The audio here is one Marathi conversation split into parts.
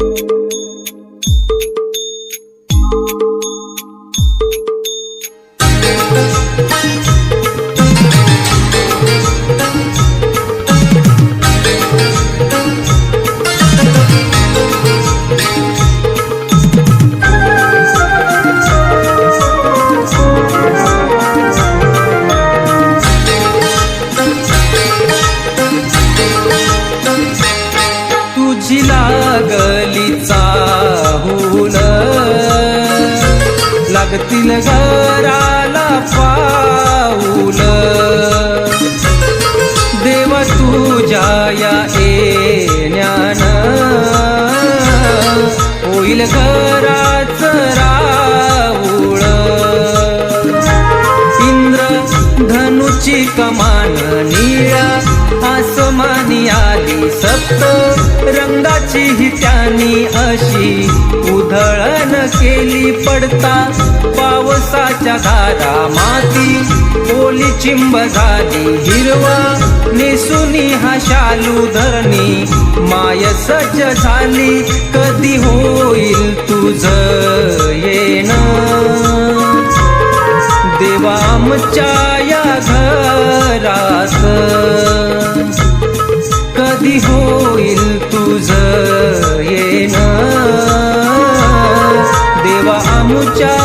तुझी लागतील घराला पाऊल. देव तुझ्या या ज्ञान होईल घराच राऊळ. इंद्र धनुची कमान निळा आसमानी आली सप्त. रंगाची ही त्यानी अशी उधळण केली पडता. पावसाच्या धारा माती ओली चिंब झाली हिरवा निसुनी हा शालू धरणी. माय सज्ज झाली कधी होईल तुझ येण? देवा आमच्या या घरात कधी होईल तुझ येण? देवा आमच्या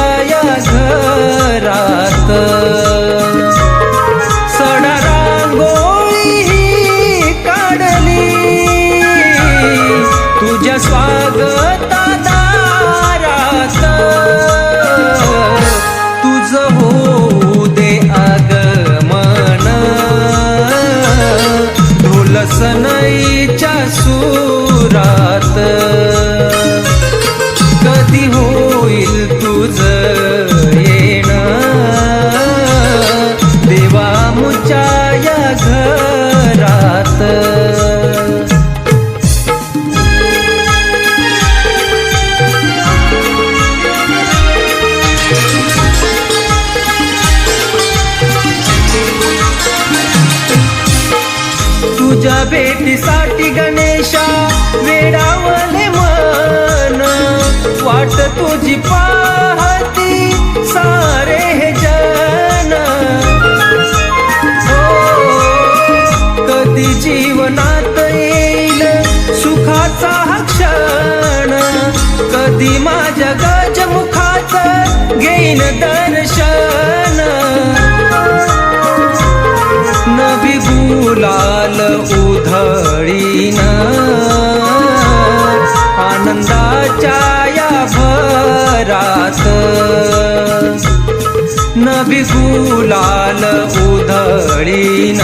सनईच्या सुरात. कधी होईल तुझ येण? देवा मुच्या या घरात. तुझ्या भेटीसाठी गणेशा वेडावले मन. वाट तुझी पाहती सारे हे जन. हो, कधी जीवनात येईल सुखाचा क्षण. कधी माझ्या गजमुखाचं घेईन दर्श नवी गुलाल उधळीन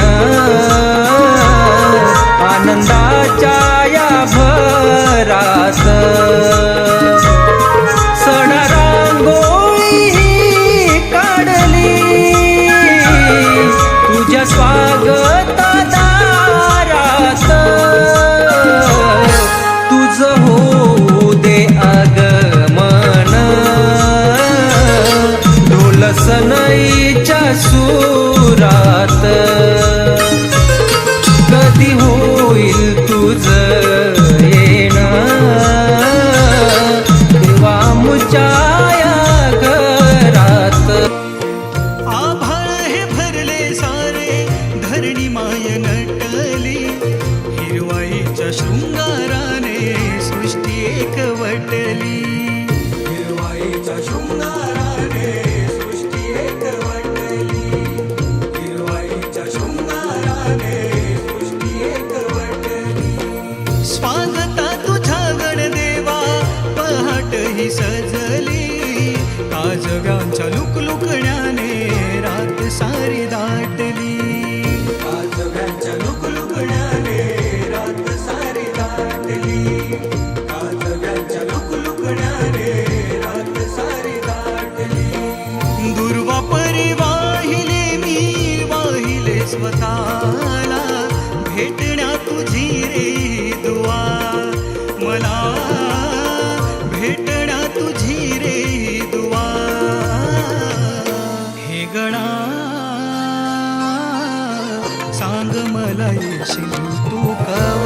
ही सजली काजव्यांच्या लुकलुकण्याने रात सारी दाटली? काजव्यांच्या लुकलुकण्याने रात सारी दाटली? काजव्यांच्या लुकलुकण्याने रात सारी दाटली? दुर्वा परी वाहिले मी वाहिले स्वतः. do cão.